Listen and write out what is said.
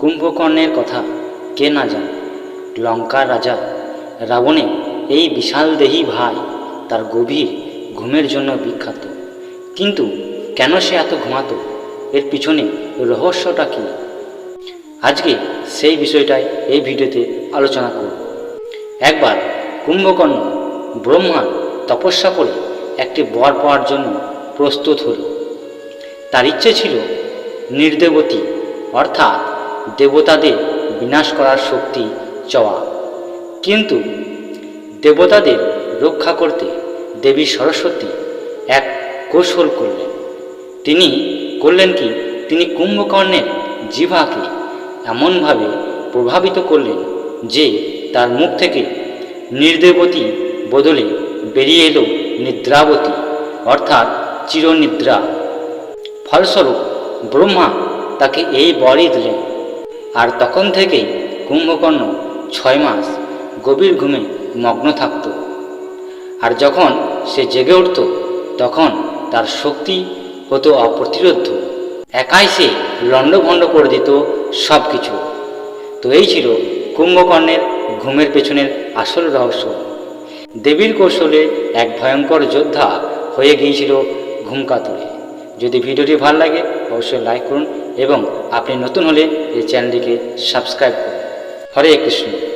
কুম্ভকর্ণের কথা কে না জানে? লঙ্কার রাজা রাবণে এই বিশাল দেহী ভাই তার গভীর ঘুমের জন্য বিখ্যাত। কিন্তু কেন সে এত ঘুমাতো? এর পিছনে রহস্যটা কী? আজকে সেই বিষয়টাই এই ভিডিওতে আলোচনা করব। একবার কুম্ভকর্ণ ব্রহ্মা তপস্যা করে একটি বর পাওয়ার জন্য প্রস্তুত হল। তার ইচ্ছে ছিল নির্দেবতী, অর্থাৎ দেবতাদের বিনাশ করার শক্তি চাওয়া। কিন্তু দেবতাদের রক্ষা করতে দেবী সরস্বতী এক কৌশল করলেন। তিনি করলেন কি? তিনি কুম্ভকর্ণের জিভাকে এমনভাবে প্রভাবিত করলেন যে তার মুখ থেকে নির্দেবতী বদলে বেরিয়ে এলো নিদ্রাবতী, অর্থাৎ চিরনিদ্রা। ফলস্বরূপ ব্রহ্মা তাকে এই বরই দিলেন। আর তখন থেকেই কুম্ভকর্ণ ছয় মাস গভীর ঘুমে মগ্ন থাকত। আর যখন সে জেগে উঠত, তখন তার শক্তি হতো অপ্রতিরোধ্য। একাই সে লণ্ডভণ্ড করে দিত সব কিছু তো এই ছিল কুম্ভকর্ণের ঘুমের পেছনের আসল রহস্য। দেবীর কৌশলে এক ভয়ঙ্কর যোদ্ধা হয়ে গিয়েছিল ঘুমকাতুরে। যদি ভিডিওটি ভালো লাগে, অবশ্যই লাইক করুন এবং আপনি নতুন হলে এই চ্যানেলটিকে সাবস্ক্রাইব করুন। হরে কৃষ্ণ।